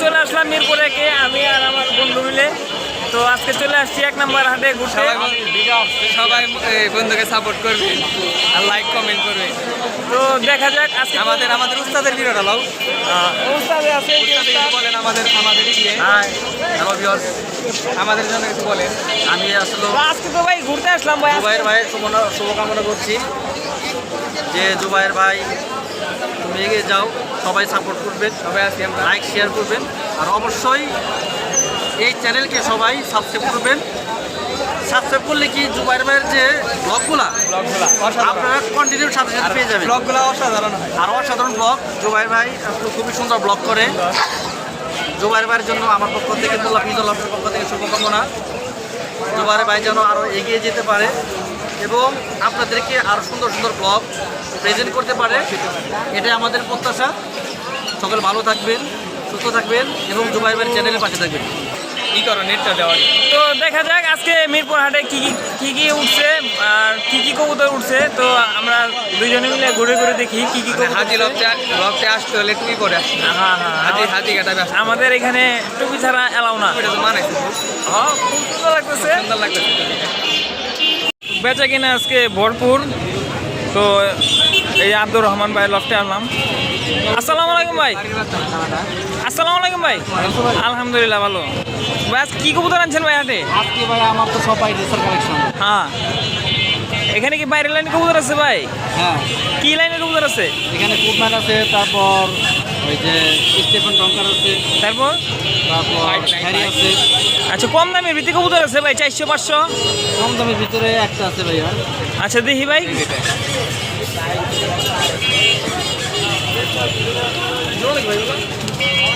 চলে আসলাম মিরপুরে কে আমি আর আমার বন্ধু মিলে। তো আজকে চলে আসছি এক নম্বর হাটে ঘুরতে। সবাই বন্ধুকে সাপোর্ট করবে আর লাইক কমেন্ট করবে। তো দেখা যাক আজকে আমাদের আমাদের উস্তাদের ভিডিওটা লাও। উস্তাদে আছে। বলেন আমাদের আমাদের ইয়ে। আমাদের জন্য কিছু বলেন। আমি আসলে আজকে তো ভাই ঘুরতে আসলাম ভাই জুবাইর ভাইয়ের শুভনা- শুভকামনা করছি। যে জুবাইর ভাই তুমি এগিয়ে যাও। সবাই সাপোর্ট করবেন সবাই লাইক শেয়ার করবেন। আর অবশ্যই এই চ্যানেলকে সবাই সাবস্ক্রাইব করবেন। সাবস্ক্রাইব করলে কি জুবাইর ভাইয়ের যে ব্লগগুলা আপনারা কন্টিনিউ সাথে সাথে পেয়ে যাবেন। ব্লগগুলো অসাধারণ হয়। আর অসাধারণ ব্লগ জুবাইর ভাই খুবই সুন্দর ব্লগ করে। জুবাইর ভাইয়ের জন্য আমার পক্ষ থেকে মোল্লা ফিজুল আপনার পক্ষ থেকে শুভকামনা। জুবাইর ভাই যেন আরও এগিয়ে যেতে পারে এবং আপনাদেরকে আরও সুন্দর সুন্দর ব্লগ প্রেজেন্ট করতে পারে এটাই আমাদের প্রত্যাশা। সকলে ভালো থাকবেন সুস্থ থাকবেন এবং জুবাইর ভাইয়ের চ্যানেলের পাশে থাকবেন। ই করো নেটটা দেওয়া তো দেখা যাক আজকে মিরপুর হাটে কী কী কি কি উঠছে আর কি কি কবুতর উঠছে। তো আমরা দুজনে মিলে ঘুরে ঘুরে দেখি কি কি কবুতর হাজি। লকটা লকটা আসতে হলে টুপি পরে আসতে হবে। হ্যাঁ হ্যাঁ। হাজি হাজি কাটাবে আসতে আমাদের এখানে টুপি ছাড়া এলাও না। এটা তো মানে খুব হ্যাঁ, খুব সুন্দর লাগতেছে। সুন্দর লাগতেছে। বেচা কিনা আজকে ভরপুর। তো এই আব্দুর রহমান ভাই লফটে আনলাম। আসসালামু আলাইকুম ভাই। আসসালামু আলাইকুম ভাই। আলহামদুলিল্লাহ ভালো। ভাই আজকে কি কবুতর আনছেন ভাই হাটে আজকে ভাই আমার তো সবাই রেসার কালেকশন হ্যাঁ। এখানে কি বাইরের লাইনে কবুতর আছে ভাই? হ্যাঁ। কি লাইনের কবুতর আছে? এখানে কুটম্যান আছে তারপর ওই যে স্টেফেন টঙ্কার আছে তারপর? তারপর আছে। আচ্ছা কম দামের ভিত্তি কবুতর আছে ভাই চারশো পাঁচশো? কম দামের ভিতরে একটা আছে ভাইয়া। আচ্ছা দেখি ভাই।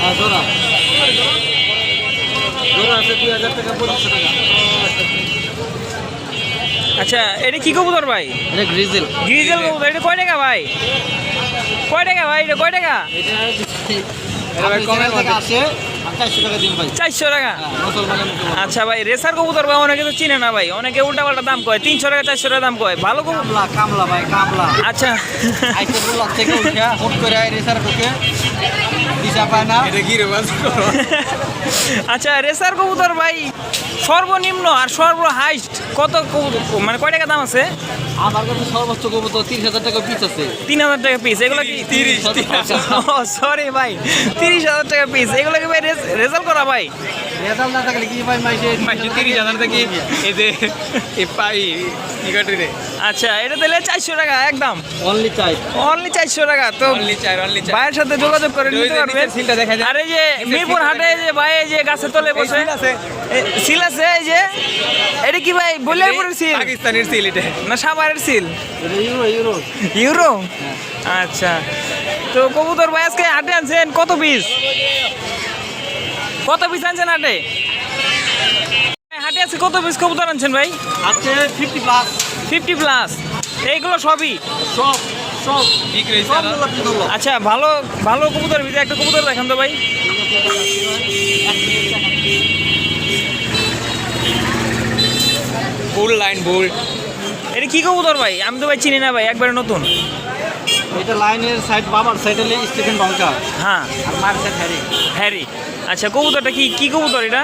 হ্যাঁ জোড়া। জোড়া আছে দুই হাজার টাকা পঁচিশশো টাকা। আচ্ছা এটা কি কবুতর ভাই? এটা গ্রিজেল। গ্রিজেল কবুতর এটা কয় টাকা ভাই? কয় টাকা ভাই এটা কয় টাকা? চারশো টাকা দিন ভাই। চারশো টাকা? হ্যাঁ আচ্ছা ভাই রেসার কবুতর ভাই অনেকে তো চিনে না ভাই অনেকে উল্টা পাল্টা দাম কয়। তিনশো টাকা চারশো টাকা দাম কয়। ভালো কবুতর? কামলা কামলা ভাই কামলা। আচ্ছা। রেসার পায় না। এটা কি রে আচ্ছা রেসার কবুতর ভাই সর্বনিম্ন আর সর্ব হাইস্ট কত মানে কয় টাকা দাম আছে? আমার কাছে সর্বোচ্চ কবুত তিরিশ হাজার টাকা পিস আছে। তিন হাজার টাকা পিস এগুলো কি? তিরিশ সরি ভাই তিরিশ হাজার টাকা পিস এগুলো কি ভাই রেজাল্ট করা ভাই? রেজাল্ট না থাকলে কি ভাই মাইসে? মাইকে তিরিশ হাজার থেকে এই যে পাই কি কাটি রে আচ্ছা এটা চারশো টাকা একদম। অনলি চাই। অনলি চারশো টাকা তো অনলি চার অনলি চার ভাইয়ের সাথে যোগাযোগ করে নিতে যে সিলটা দেখা যায়। আর যে মিরপুর হাটে যে ভাই যে গাছের তলে বসে। আছে। সিল আছে এই যে। এটা কি ভাই বলিয়ারপুরের সিল? পাকিস্তানের সিল এটা। না সাভারের সিল? Euro euro. ইউরো? আচ্ছা। তো কবুতর ভাই আজকে হাটে আনছেন কত পিস কত পিস আনছেন হাটে? হাটে আছে কত পিস কবুতর আনছেন ভাই? আছে ফিফটি প্লাস ফিফটি প্লাস এইগুলো সবই? সব সব আচ্ছা ভালো ভালো কবুতর ভিতরে একটা কবুতর দেখান তো ভাই। বুল লাইন বুল এটা কি কবুতর ভাই? আমি তো ভাই চিনি না ভাই একবারে নতুন। এটা লাইনের সাইড বাবার সাইড হলে স্টিফেন বঙ্কা হ্যাঁ। আর মার সাইড হ্যারি হ্যারি আচ্ছা কবুতরটা কি কি কবুতর এটা?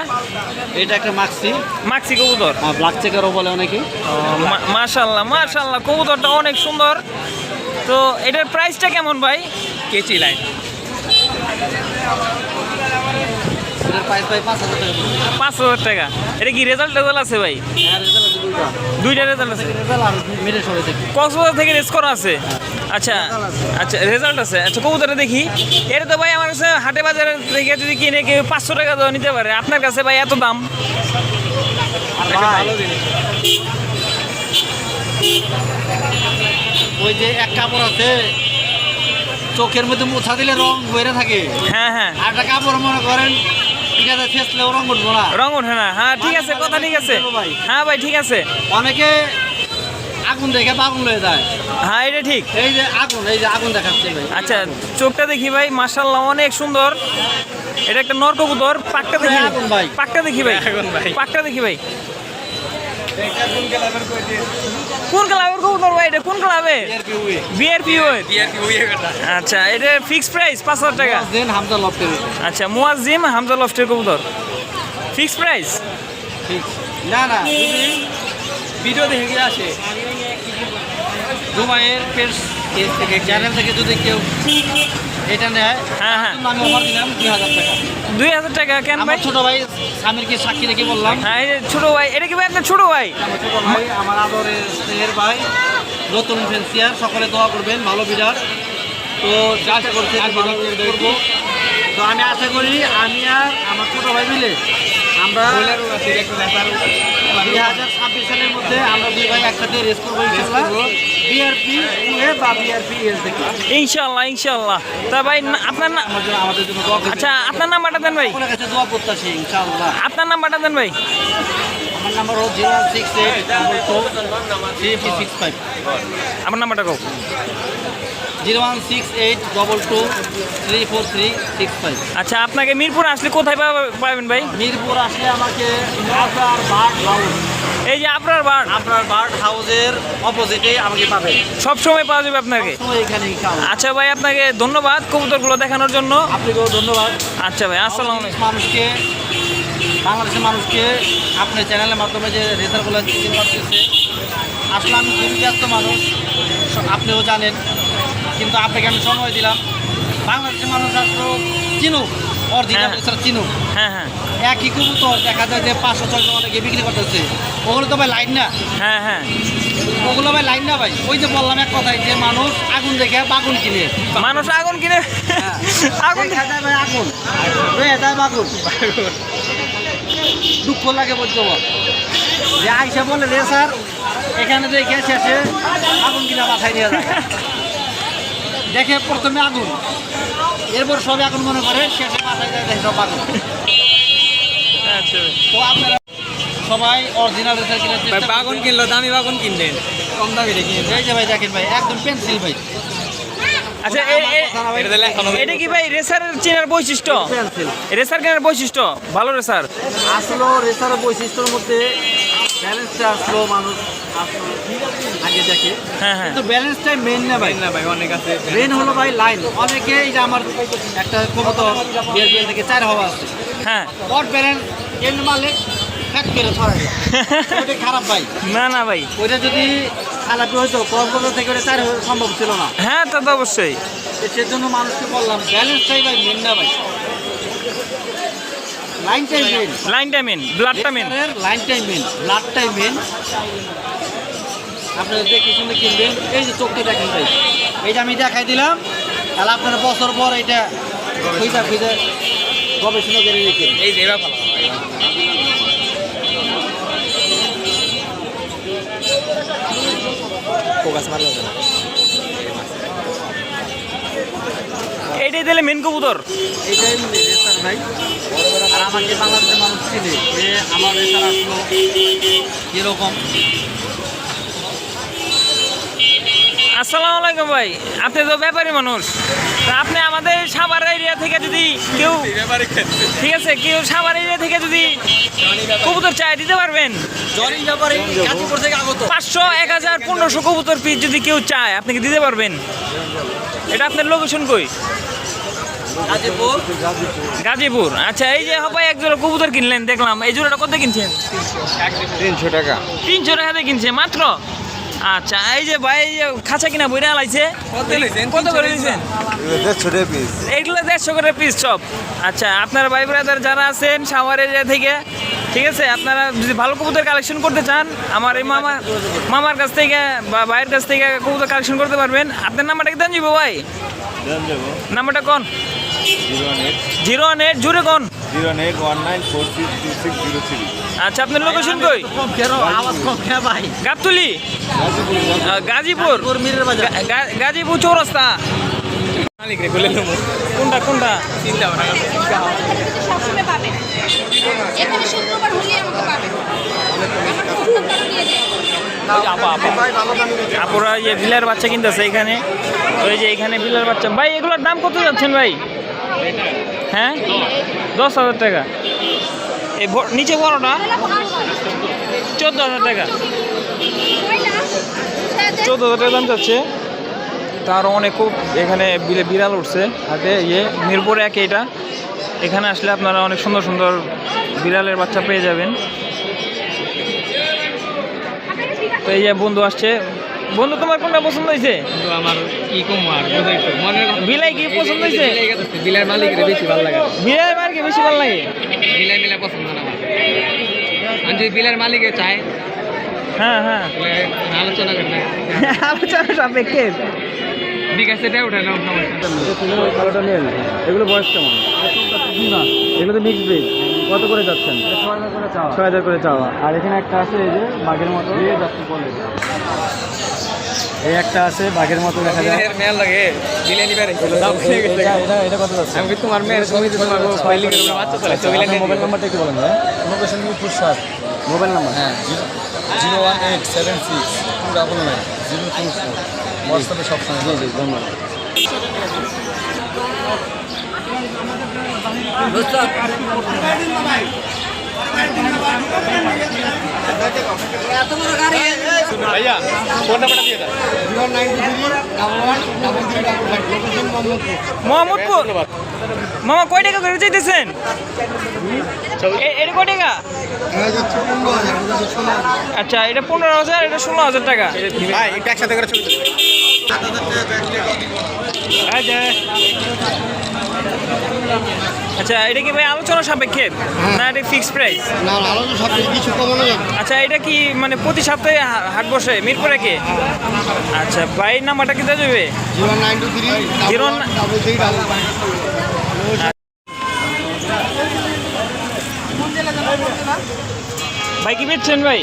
এটা একটা মাক্সি মাক্সি কবুতর? আর ব্ল্যাক চেকারও বলে অনেকে। মাশাল্লাহ মাশাল্লাহ কবুতরটা অনেক সুন্দর। তো এটার প্রাইসটা কেমন ভাই? কেচি লাইন। এটার প্রাইস ভাই পাঁচ হাজার টাকা। পাঁচ হাজার টাকা। এটা কি রেজাল্ট রেজাল্ট আছে ভাই? হ্যাঁ রেজাল্ট দুইটা রেজাল্ট আছে। কক্সবাজার থেকে রেস করা আছে। আচ্ছা আচ্ছা রেজাল্ট আছে। আচ্ছা কবুতরটা দেখি। এটা তো ভাই আমার কাছে হাটে বাজারে থেকে যদি কিনে কেউ পাঁচশো টাকা দেওয়া নিতে পারে আপনার কাছে ভাই এত দাম? ওই যে এক কাপড় আছে চোখের মধ্যে মুছা দিলে রং বেড়ে থাকে। হ্যাঁ হ্যাঁ। আর একটা কাপড় মনে করেন রং উঠবো না। রং ওঠে না। হ্যাঁ ঠিক আছে কথা ঠিক আছে। হ্যাঁ ভাই ঠিক আছে। অনেকে আগুন দেখে বাগুন লয়ে যায়। হ্যাঁ এটা ঠিক। এই যে আগুন এই যে আগুন দেখাচ্ছে ভাই। আচ্ছা চোখটা দেখি ভাই মাশাল্লাহ অনেক সুন্দর। এটা একটা নরকবুতর পাকটা দেখি আগুন ভাই। পাকটা দেখি ভাই। আগুন ভাই। পাকটা দেখি ভাই। কোন ক্লাবের কবুতর ভাই এটা কোন ক্লাবে? বিআরপি আচ্ছা এটা ফিক্স প্রাইস পাঁচ হাজার টাকা। দেন হামজা লফটের আচ্ছা মুয়াজিম হামজা লফটের কবুতর। ফিক্স প্রাইস না না ভিডিও দেখে আসে। দুবাইয়ের পেজ থেকে চ্যানেল থেকে যদি কেউ এটা নেয় হ্যাঁ হ্যাঁ। আমি অফার দিলাম দুই হাজার টাকা। দুই হাজার টাকা কেন ভাই? ছোট ভাই স্বামীরকে সাক্ষী রেখে বললাম? হ্যাঁ এই ছোট ভাই এটা কি ভাই আপনার ছোট ভাই? ছোট ভাই আমার আদরের স্নেহের ভাই নতুন ফেন্সিয়ার সকলে দোয়া করবেন ভালো বিরাট তো যে ভালো করব তো আমি আশা করি আমি আর আমার ছোট ভাই মিলে আমরা দুই হাজার ছাব্বিশ সালের মধ্যে আমরা দুই ভাই একসাথে রেস করব ইনশাল্লাহ। বিআরপি এ বা বিআরপি এস ইনশাল্লাহ ইনশাল্লাহ। তা ভাই আপনার না আমাদের জন্য আচ্ছা আপনার নাম্বারটা দেন ভাই। আপনার কাছে দোয়া প্রত্যাশী ইনশাআল্লাহ আপনার নাম্বারটা দেন ভাই। আমার নাম্বার হল zero one six eight double four three six five আপনার নাম্বারটা কো zero one six eight double two three four three six five. আচ্ছা আপনাকে মিরপুর আসলে কোথায় পাবা- পাবেন ভাই? মিরপুর আসলে আমাকে আপনার বার্ড হাউস এই যে আপনার বার্ড আপনার বার্ড হাউসের অপোজিটে আমাকে পাবেন। সব সময় পাওয়া যাবে আপনাকে? এখানে আচ্ছা ভাই আপনাকে ধন্যবাদ কবুতরগুলো দেখানোর জন্য। আপনাকেও ধন্যবাদ। আচ্ছা ভাই আসসালাম মানুষকে বাংলাদেশের মানুষকে আপনার চ্যানেলের মাধ্যমে যে রেজাল্টগুলো দিতে পারতেছে আসলে আমি মানুষ আপনিও জানেন। কিন্তু আপনাকে আমি সময় দিলাম। বাংলাদেশের মানুষ আসলে চিনুক অরিজিনাল হ্যাঁ। চিনুক। হ্যাঁ হ্যাঁ। একই কবুতর দেখা যায় যে পাঁচশো ছয়শো অনেকে বিক্রি করতেছে। ওগুলো তো ভাই লাইন না। হ্যাঁ হ্যাঁ। ওগুলো ভাই লাইন না ভাই। ওই যে বললাম এক কথায় যে মানুষ আগুন দেখে বাগুন কিনে। মানুষ আগুন কিনে? আগুন দেখা যায় ভাই আগুন। রয়ে যায় বাগুন। দুঃখ লাগে বলতে বল যে আইসা বলে রে স্যার এখানে দেখে শেষে আগুন কিনা মাথায় নিয়ে যায় দেখে প্রথমে আগুন। এরপর সবে আগুন মনে করে শেষে মাথায় যায় দেখে সব আগুন। আচ্ছা। তো আপনারা সবাই অরিজিনাল রেসার কিনে বাগুন কিনলো দামি বাগুন কিনলেন? কম দামি রেখে এই যে ভাই দেখেন ভাই একদম পেন্সিল ভাই। আচ্ছা এ- এ- এটা কি ভাই রেসারের চেনার বৈশিষ্ট্য? পেন্সিল রেসার কেনার বৈশিষ্ট্য? ভালো রেসার আসলে রেসারের বৈশিষ্ট্যের মধ্যে ব্যালেন্সটা আসলো মানুষ আসলো আগে দেখে। হ্যাঁ হ্যাঁ। কিন্তু ব্যালেন্সটাই মেন না ভাই? না ভাই অনেক আছে। মেন হলো ভাই লাইন অনেকে এই যে আমার একটা বিয়ের থেকে চার হওয়া আছে। হ্যাঁ। ওর ব্যালেন্স এমনি মারলে ফ্যাট করে ছড়াই যায় ওটা খারাপ ভাই। না না ভাই। ওইটা যদি খারাপি হতো কম কবুতর থেকে ওটা চার সম্ভব ছিল না। হ্যাঁ তা তো অবশ্যই। সেজন্য মানুষকে বললাম ব্যালেন্সটাই ভাই মেন না ভাই। লাইনটাই মেন লাইনটা মেন ব্লাডটা মেন লাইনটাই মেন ব্লাডটাই মেন আপনারা দেখে শুনে কিনবেন এই যে চোখটা দেখেন ভাই। এইটা আমি দেখাই দিলাম তাহলে আপনারা বছর পর এটা খুঁজা খুঁজে গবেষণা করে রেখে এই যে এবার ফোকাস মারলো এইটাই দিলে মেন কবুতর। এইটাই ভাই। আমাকে বাংলাদেশের মানুষ চিনে যে আমার রেসার আসলো কীরকম। আসসালামু আলাইকুম ভাই আপনি তো ব্যাপারী মানুষ। আপনি আমাদের সাভার এরিয়া থেকে যদি কেউ ঠিক আছে কেউ সাভার এরিয়া থেকে যদি কবুতর চাই দিতে পারবেন? পাঁচশো এক হাজার পনেরোশো কবুতর পিস যদি কেউ চায় আপনি কি দিতে পারবেন? এটা আপনার লোকেশন কই? গাজীপুর। গাজীপুর। আচ্ছা এই যে হবাই এক জোড়া কবুতর কিনলেন দেখলাম। এই জোড়াটা কত কিনছেন? তিনশো টাকা। তিনশো টাকাতে কিনছে মাত্র? আচ্ছা এই যে ভাই এই যে খাঁচা কিনা বইরা লাইছে। কত করে দিয়েছেন এইগুলো দেড়শো করে পিস সব। আচ্ছা আপনার ভাই ব্রাদার যারা আছেন সাভার এরিয়া থেকে ঠিক আছে? আপনারা যদি ভালো কবুতর কালেকশন করতে চান আমার এই মামা মামার কাছ থেকে বা ভাইয়ের কাছ থেকে কবুতর কালেকশন করতে পারবেন। আপনার নাম্বারটা কি দেন যাব ভাই? নাম্বারটা কোন? জিরো ওয়ান এইট জুড়ে কোন zero one eight one nine four six two six zero three আচ্ছা আপনার লোকেশন কই? গাবতুলি? গাজীপুর। গাজীপুর চৌরাস্তা। কোনটা কোনটা? আপুরা যে বিলের বাচ্চা কিনতেছে এখানে। ওই যে এখানে বিলের বাচ্চা। ভাই এগুলোর দাম কত যাচ্ছেন ভাই? হ্যাঁ? দশ হাজার টাকা। এই নিচে বড়টা? চোদ্দ হাজার টাকা? চোদ্দ হাজার টাকা দাম যাচ্ছে। তারও অনেক খুব এখানে বিলে- বিড়াল উঠছে। হাতে ইয়ে মিরপুর এক এটা এখানে আসলে আপনারা অনেক সুন্দর সুন্দর বিড়ালের বাচ্চা পেয়ে যাবেন। তো এই যে বন্ধু আসছে বন্ধু তোমার কোনটা পছন্দ হয়েছে? আমার কি কম আর বিলাই কি পছন্দ হয়েছে? বিলাই গেছে, বিলাই মালিকের বেশি ভালো লাগে। বিড়াল আর কি বেশি ভালো লাগে? বিলাই মিলাই পছন্দ না আমার। আর যদি বিলার মালিকে চায় হ্যাঁ হ্যাঁ। আলোচনা না। আলোচনা সাপেক্ষে। বিকাশে দেয় ওঠে না সমস্যা এগুলো বয়স কেমন? এগুলো তো মিক্স ব্রিড কত করে যাচ্ছেন? ছয় হাজার করে চাওয়া। আর এখানে একটা আছে এই যে বাঘের মতো। এই একটা আছে বাঘের মতো দেখা যায়। মেয়াল লাগে হয়ে এটা এটা এটা কত যাচ্ছে? আমি তোমার মেয়ের সঙ্গে তোমার ফাইলিং করে বাচ্চা চলে তো মোবাইল নাম্বারটা একটু বলেন ভাই। লোকেশন মিরপুর সাত। Mobile number? হ্যাঁ zero one eight seven six two double nine zero two four. হোয়াটসঅ্যাপে সবসময় জি জি ধন্যবাদ। ভাইয়া ফোন নাম্বারটা দিয়ে দাও। মোহাম্মদপুর। মামা কয় টাকা করে চাইতেছেন? এ- এটা কয় টাকা? আচ্ছা এটা পনেরো হাজার এটা ষোলো হাজার টাকা। একসাথে করে ছবি। আচ্ছা এটা কি ভাই আলোচনা সাপেক্ষে? না এটা ফিক্সড প্রাইস না আলাদা সব কিছু কমানো যাবে আচ্ছা এটা কি মানে প্রতি সপ্তাহে হাট বসে? মিরপুরে কে? আচ্ছা ভাইয়ের নাম্বারটা কি দেওয়া যাবে? জিরো নাইন টু থ্রি ভাই কি বেচছেন ভাই?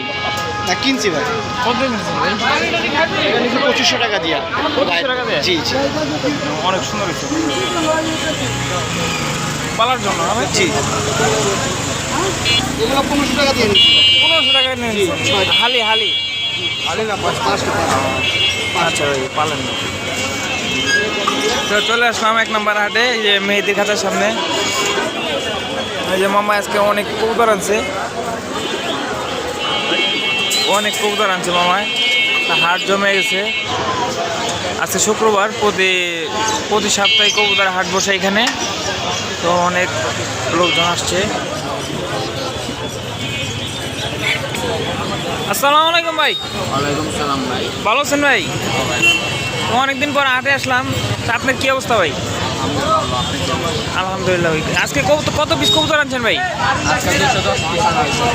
না কিনছি ভাই। কত ভাই? পঁচিশশো টাকা দিয়া। পঁচিশশো টাকা দিয়ে? জি জি। অনেক সুন্দর পালার জন্য জি। এগুলো পনেরোশো টাকা দিয়ে পনেরোশো টাকা নেন হালি হালি। আরে না পাঁচ পাঁচ টাকা আচ্ছা ভাই পালেন না। তো চলে আসলাম এক নম্বর হাটে এই যে মেহেদির খাঁচার সামনে। এই যে মামা আজকে অনেক কবুতর আনছে। অনেক কবুতর আনছে মামায় হাট জমে গেছে। আজকে শুক্রবার প্রতি প্রতি সপ্তাহে কবুতার হাট বসে এখানে। তো অনেক লোকজন আসছে। আসসালামু আলাইকুম ভাই। ওয়ালাইকুম সালাম ভাই। ভালো আছেন ভাই? তো অনেকদিন পর হাটে আসলাম। তা আপনার কি অবস্থা ভাই? আলহামদুলিল্লাহ আজকে কত পিস কবুতর আনছেন ভাই?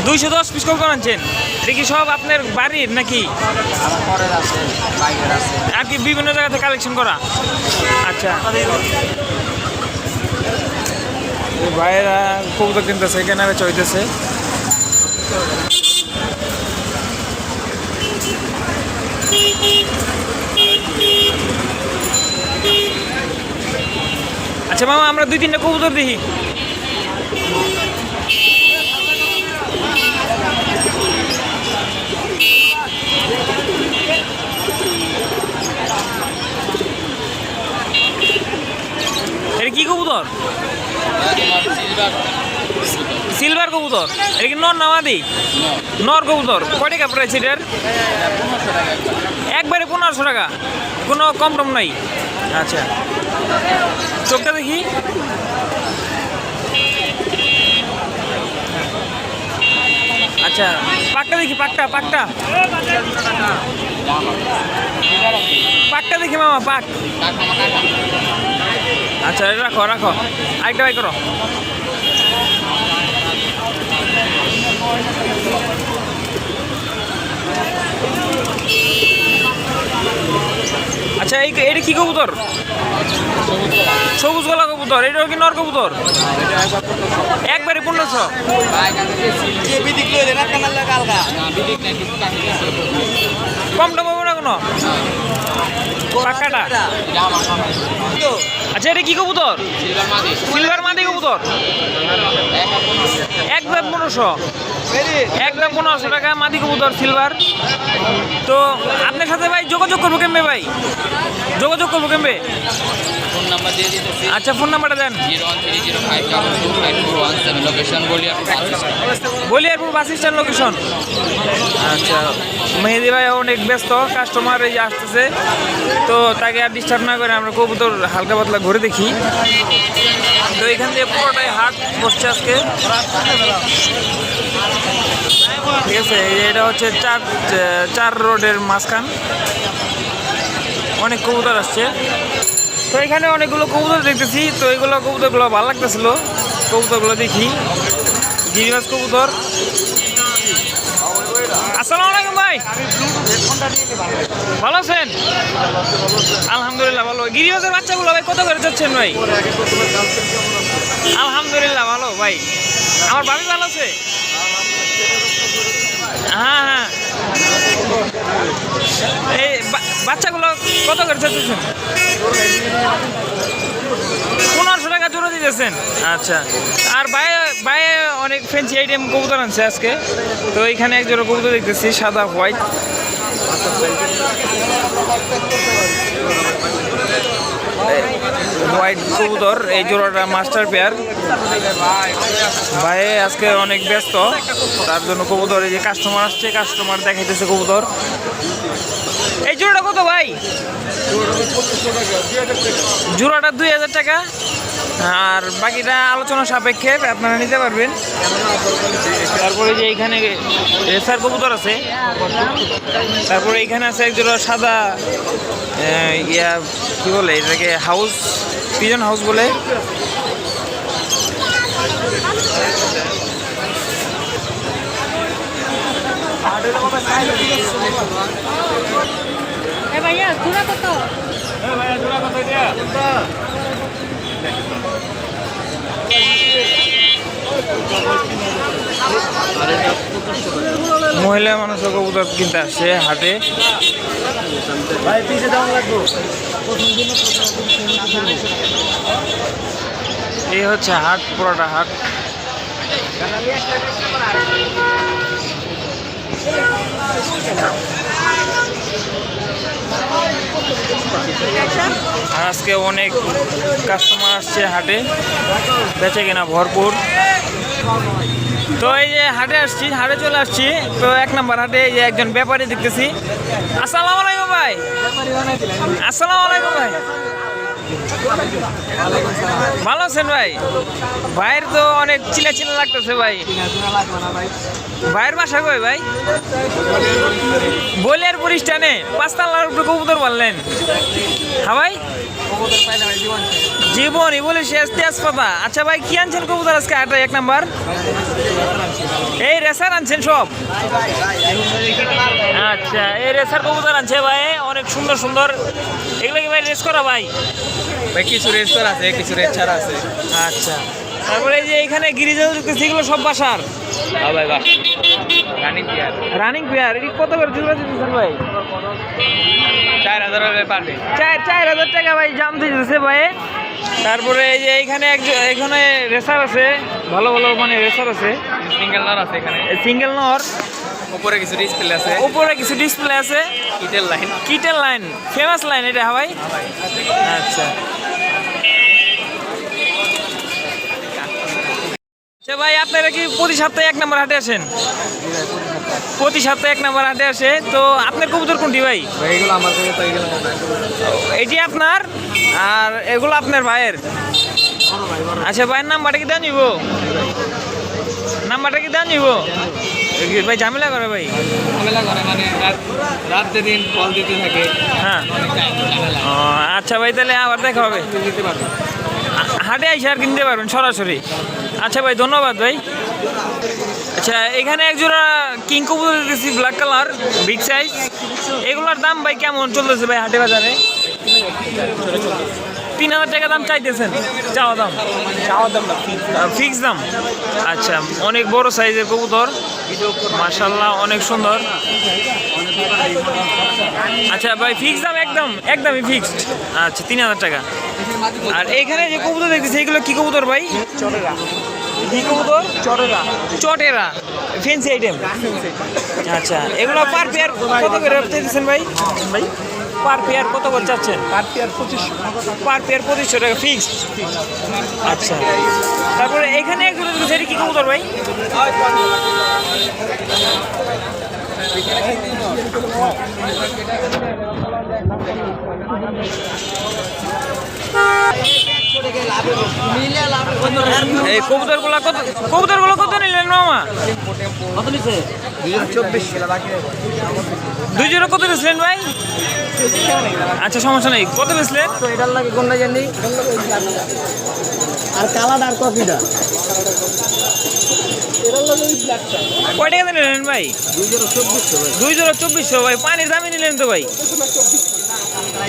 দুইশো দশ পিস কবুতর আনছেন? এটা কি সব আপনার বাড়ির নাকি? আর কি বিভিন্ন জায়গা থেকে কালেকশন করা? আচ্ছা। ভাইয়েরা কবুতর কিনতেছে এখানে বেচা আচ্ছা মামা, আমরা দুই তিনটা কবুতর দেখি। এটা কি কবুতর? সিলভার কবুতর। এটা কি নর নামাদি নর কবুতর। কয় টাকা প্রাইস এটার? একবারে পনেরোশো টাকা। কোনো কম টম নাই। আচ্ছা। চোখটা দেখি। আচ্ছা পাকটা দেখি পাকটা পাকটা পাকটা দেখি মামা পাক আচ্ছা রাখো রাখো। আরেকটা বাই করো। আচ্ছা এই এটা কি কবুতর? সবুজ গলা কবুতর এটা কি নর কবুতর? একবারে পনেরোশো। কম দাম আচ্ছা এটা কি একদম পনেরোশো। একদম পনেরোশো টাকা তো আপনার সাথে ভাই যোগাযোগ করব কেমবে ভাই? যোগাযোগ করব কেমবে আচ্ছা ফোন নাম্বারটা দেন। বলিয়ারপুর বাস স্ট্যান্ড লোকেশন আচ্ছা মেহেদি ভাই অনেক ব্যস্ত, কাস্টমার এই যে আসতেছে। তো তাকে আর ডিস্টার্ব না করে আমরা কবুতর হালকা পাতলা ঘুরে দেখি। তো এখান থেকে পুরোটাই হাট বসছে আজকে। ঠিক আছে এটা হচ্ছে চার চার রোডের মাঝখান। অনেক কবুতর আসছে। তো এখানে অনেকগুলো কবুতর দেখতেছি। তো এগুলো কবুতরগুলো ভালো লাগতেছিল। কবুতরগুলো দেখি। গিরিবাজ কবুতর। আসসালামু আলাইকুম ভাই। ভালো আছেন? আলহামদুলিল্লাহ, ভালো। গিরিবাজের বাচ্চাগুলো ভাই কত করে যাচ্ছেন ভাই? আলহামদুলিল্লাহ, ভালো। ভাই, আমার ভাবি ভালো আছে? হ্যাঁ হ্যাঁ। এই বাচ্চাগুলো কত করে চাচ্ছেন পনেরোশো টাকা জোড়া দিতেছেন। আচ্ছা। আর বাইরে বাইরে অনেক ফ্যান্সি আইটেম কবুতর আনছে আজকে। তো এখানে এক জোড়া কবুতর দেখতেছি সাদা হোয়াইট হোয়াইট কবুতর, এই জোড়াটা মাস্টার পেয়ার। ভাই, আজকে অনেক ব্যস্ত। তার জন্য কবুতর, এই যে কাস্টমার আসছে কাস্টমার দেখাইতেছে কবুতর। এই জোড়াটা কত ভাই? জোড়াটা দুই হাজার টাকা। আর বাকিটা আলোচনা সাপেক্ষে আপনারা নিতে পারবেন। তারপরে যে এইখানে রেসার কবুতর আছে। তারপরে এইখানে আছে এক জোড়া সাদা ইয়া কি বলে এটাকে হাউস পিজন হাউস বলে। এ ভাইয়া ঘোরা কত? মহিলা মানুষের কবুতর কিনতে আসছে হাটে। এই হচ্ছে হাট পুরোটা হাট। আর আজকে অনেক কাস্টমার আসছে হাটে। বেচে কিনা ভরপুর। তো এই যে হাটে আসছি, হাটে চলে আসছি। তো এক নম্বর হাটে এই যে একজন ব্যাপারী দেখতেছি। আসসালামু আলাইকুম ভাই। আসসালামু আলাইকুম ভাই। ভালো আছেন ভাই? ভাইয়ের তো অনেক চিনা চিনা লাগতেছে ভাই। ভাইয়ের বাসা কই ভাই? বলিয়ারপুর স্ট্যান্ডে পাঁচতলার উপরে কবুতর বললেন হ্যাঁ ভাই? জীবনই বলে শেষ, তেজপাতা। আচ্ছা ভাই, কি আনছেন কবুতর আজকে? আটা এক নাম্বার। এই রেসার আনছেন সব? আচ্ছা এই রেসার কবুতর আনছে ভাই অনেক সুন্দর সুন্দর। এগুলো কি ভাই রেস করা ভাই? ভাই কিছু করা আছে কিছু রেট ছাড়া আছে। আচ্ছা তারপরে এই যে এখানে গিরিজা দেখতেছি এগুলো সব বাসার। হ্যাঁ ভাই বাহ রানিং প্লেয়ার রানিং প্লেয়ার এটি কত করে জোড়া দিতেছেন ভাই? চার হাজার চার চার হাজার টাকা ভাই জাম দিতেছে ভাই। তারপরে এই যে এইখানে একজন এখানে রেসার আছে ভালো ভালো মানে রেসার আছে। সিঙ্গেল নার আছে এখানে। সিঙ্গেল নর উপরে কিছু ডিসপ্লে আছে। উপরে কিছু ডিসপ্লে আছে। ইটেল লাইন কিটের লাইন ফেমাস লাইন এটা হ্যাঁ ভাই আচ্ছা। আচ্ছা ভাই আপনারা কি প্রতি সপ্তাহে এক নম্বর হাটে আসেন? প্রতি সপ্তাহে এক নম্বর হাটে আসে। তো আপনার কবুতর কোনটি ভাই? এইগুলো আমার এটি আপনার আর এগুলো আপনার ভাইয়ের? আচ্ছা ভাইয়ের নাম্বারটা কি দেওয়া নিব? নাম্বারটা কি দেওয়া নিব? ভাই ঝামেলা করে ভাই। ঝামেলা করে মানে রাত রাত দিন কল দিতে থাকে। হ্যাঁ। আচ্ছা ভাই তাহলে আবার দেখা হবে। হাটে আইসে আর কিনতে পারবেন সরাসরি। আচ্ছা ভাই ধন্যবাদ ভাই। আচ্ছা এখানে এক জোড়া কিং কবুতর ব্ল্যাক কালার বিগ সাইজ এগুলোর দাম ভাই কেমন চলতেছে ভাই হাটে বাজারে? তিন হাজার টাকা দাম চাইতেছেন চাওয়া দাম? চাওয়া দাম ফিক্স দাম। আচ্ছা অনেক বড় সাইজের কবুতর। মার্শাল্লাহ অনেক সুন্দর। আচ্ছা ভাই ফিক্স দাম একদম একদমই ফিক্সড আচ্ছা তিন হাজার টাকা। আর এখানে যে কবুতর দেখতেছি এগুলো কি কবুতর ভাই? চটেরা চটেরা। চটেরা। ফেন্সি আইটেম আচ্ছা এগুলো পার পেয়ার কত করে ভাই? ভাই? পার পেয়ার কত করে চাচ্ছেন? পার পেয়ার পঁচিশশো। পার পেয়ার পঁচিশশো টাকা ফিক্সড আচ্ছা তারপরে এখানে একজন সেটা কি কবুতর ভাই? এই কবুতরগুলো কত কবুতরগুলো কত নিলেন মামা? দুই জোড়া কত বেচলেন ভাই? আচ্ছা সমস্যা নেই। কত বেচলেন? এটার লাগে কোনটা জানি আর কালার আর কপিটা কয় টাকা নিলেন ভাই? দুই জোড়া চব্বিশশো ভাই। পানির দামই নিলেন তো ভাই।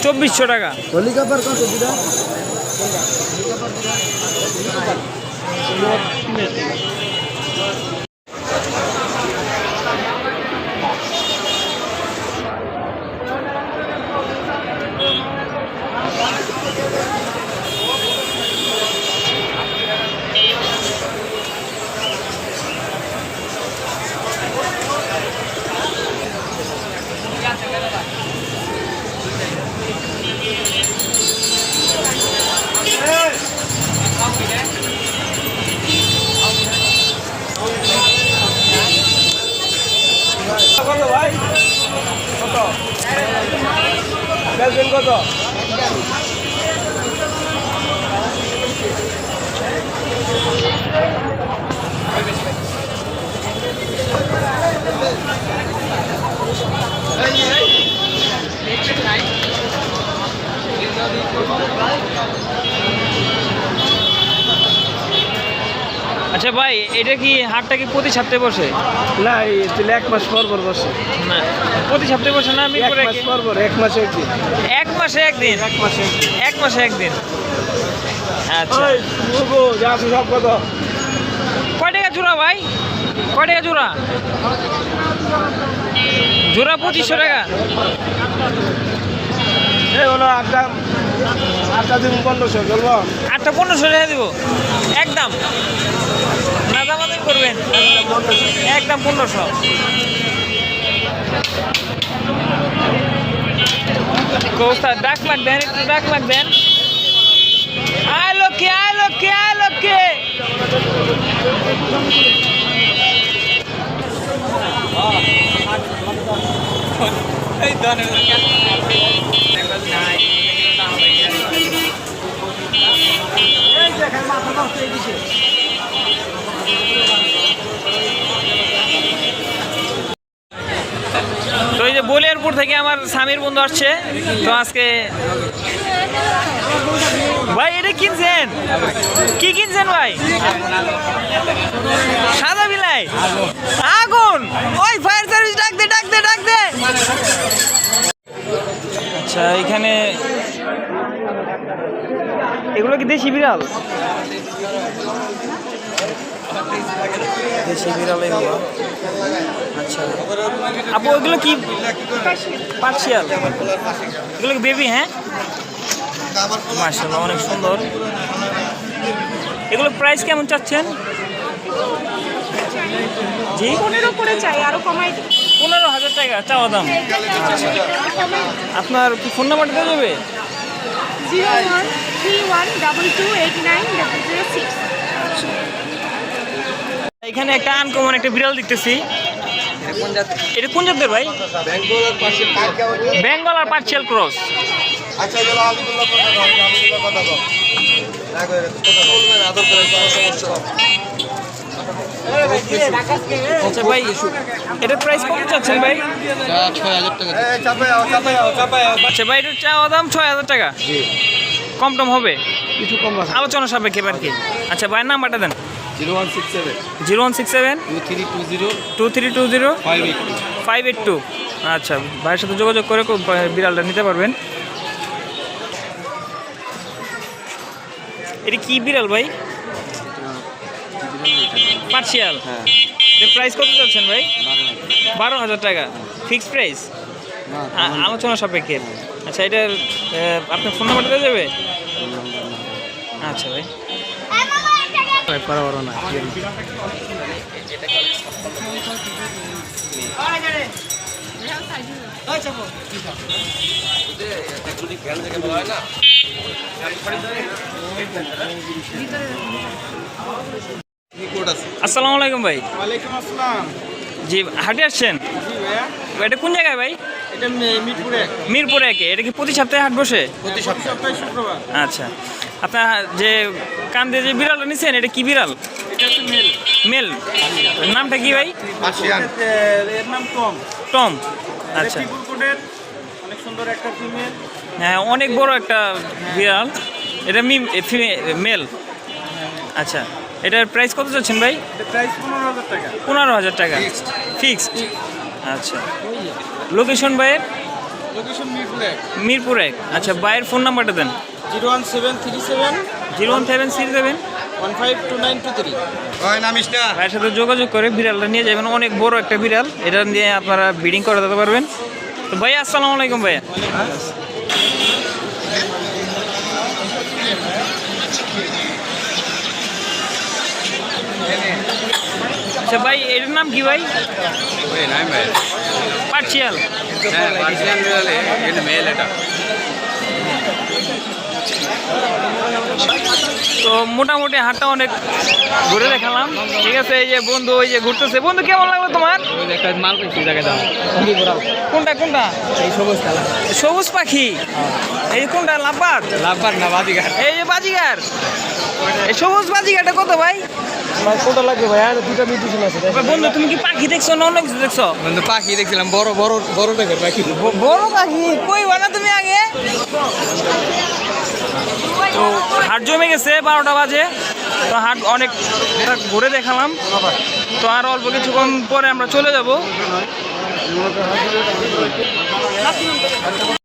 চব্বিশশো টাকা। হলিকাপার কত দুটা আচ্ছা ভাই এটা কি হাটটা কি প্রতি সপ্তাহে বসে? না এই এক মাস পর পর বসে। না প্রতি সপ্তাহে বসে না আমি এক মাস পর পর এক মাসে একদিন। এক মাসে একদিন? এক মাসে এক মাসে একদিন? আচ্ছা। সব কত কয় টাকা জোড়া ভাই? কয় টাকা জোড়া? জোড়া পঁচিশশো টাকা। এই হলো আটটা আটটা দিন পনেরোশো চলবো। আটটা পনেরোশো টাকা দিব। একদম। করবেন? একদম পনেরোশো। কোস্তা ডাক লাগ দেন একটু ডাক লাগ দেন আয় লক্ষ্মী আয় লক্ষ্মী আয় লক্ষ্মী। তো এই যে বলিয়ারপুর থেকে আমার স্বামীর বন্ধু আসছে। তো আজকে ভাই, এটা কিনছেন? কি কিনছেন ভাই? সাদা বিলাই। আগুন! ওই ফায়ার সার্ভিস ডাক দে ডাক দে ডাক দে। আচ্ছা এখানে এগুলো কি দেশি বিড়াল? দেশি বিড়াল এগুলো আচ্ছা। আপু ওগুলো কি? পার্সিয়াল। এগুলো কি বেবি হ্যাঁ? মার্শাল্লাহ অনেক সুন্দর। এগুলো প্রাইস কেমন চাচ্ছেন? জি? পনেরো করে চাই আরও কমাই পনেরো হাজার টাকা চাওয়া দাম। আপনার কি ফোন নাম্বারটা দেওয়া যাবে? Zero one three one double two eight nine double zero six. এখানে একটা আনকমন একটা বিড়াল দেখতেছি। এটা কোন জাতের ভাই? বেঙ্গল আর পার্সিয়াল ক্রস আচ্ছা চলো আমি তোমরা কথা কও আমি তোমরা কথা কও না করে কথা বলবেন আদর করে কোনো সমস্যা আচ্ছা ভাই এটার প্রাইস কত চাচ্ছেন ভাই? আচ্ছা ভাই এটার চাওয়া দাম ছয় হাজার টাকা। কম টম হবে? কিছু কম আলোচনা সাপেক্ষে আর কি। আচ্ছা ভাইয়ের নাম্বারটা দেন। Zero one six seven. Zero one six seven? Two three two zero. Two three two zero? Five eight five eight two. আচ্ছা ভাইয়ের সাথে যোগাযোগ করে বিড়ালটা নিতে পারবেন। এটা কি বিড়াল ভাই? পার্সিয়াল। হ্যাঁ। প্রাইস কত যাচ্ছেন ভাই? বারো হাজার টাকা। ফিক্সড প্রাইস আলোচনা সাপেক্ষে। আচ্ছা এটার আহ, আপনার ফোন নাম্বারটা দেওয়া যাবে? আচ্ছা ভাই। পারব না আসসালামু আলাইকুম ভাই। ওয়ালাইকুম আসসালাম। জি হাটে আসছেন? জি এটা কোন জায়গায় ভাই? মিরপুরে একে। এটা কি প্রতি সপ্তাহে হাট বসে? প্রতি সপ্তাহে শুক্রবার। আচ্ছা। আপনার যে কান্দে যে বিড়ালটা নিছেন এটা কি বিড়াল? মেল। মেল। নামটা কি ভাই? এর নাম টম। টম। আচ্ছা। অনেক সুন্দর একটা ফিমেল। হ্যাঁ অনেক বড় একটা বিড়াল। এটা মি মেল। আচ্ছা। এটার প্রাইস কত যাচ্ছেন ভাই? পনেরো হাজার টাকা। পনেরো হাজার টাকা। ফিক্সড আচ্ছা। লোকেশন ভাইয়ের লোকেশন মিরপুরে মিরপুর এক। আচ্ছা ভাইয়ের ফোন নাম্বারটা দেন। Zero one seven three seven. Zero one seven three seven. One five two nine two three. ভাইয়ের সাথে যোগাযোগ করে বিড়ালটা নিয়ে যাবেন। অনেক বড় একটা বিড়াল। এটা নিয়ে আপনারা ব্রিডিং করে দিতে পারবেন। তো ভাই আসসালামু আলাইকুম ভাইয়া। আচ্ছা ভাই এটার নাম কি ভাই? পার্সিয়াল। হ্যাঁ বিড়ালে এটা মেল এটা। তো মোটামুটি হাটটা অনেক ঘুরে দেখালাম। ঠিক আছে এই যে বন্ধু ওই যে ঘুরতেছে। বন্ধু কেমন লাগল তোমার? একটা মাল পেয়েছি জায়গায় দাম কোনটা কোনটা? এই সবুজ সবুজ পাখি। এই কোনটা লাভবাদ লাভবার না বাদিঘাট এই যে বাজিগার। এই সবুজ বাজিগারটা কত ভাই? কোনটা লাগবে ভাই? আর দুটা আছে বন্ধু তুমি কি পাখি দেখছ? না অন্য কিছু দেখছ? বন্ধু পাখি দেখছিলাম বড় বড় বড় দেখের পাখি। বড় পাখি? কই বানা তুমি আগে? তো হাট জমে গেছে বারোটা বাজে। তো হাট অনেক ঘুরে দেখালাম। তো আর অল্প কিছুক্ষণ পরে আমরা চলে যাব।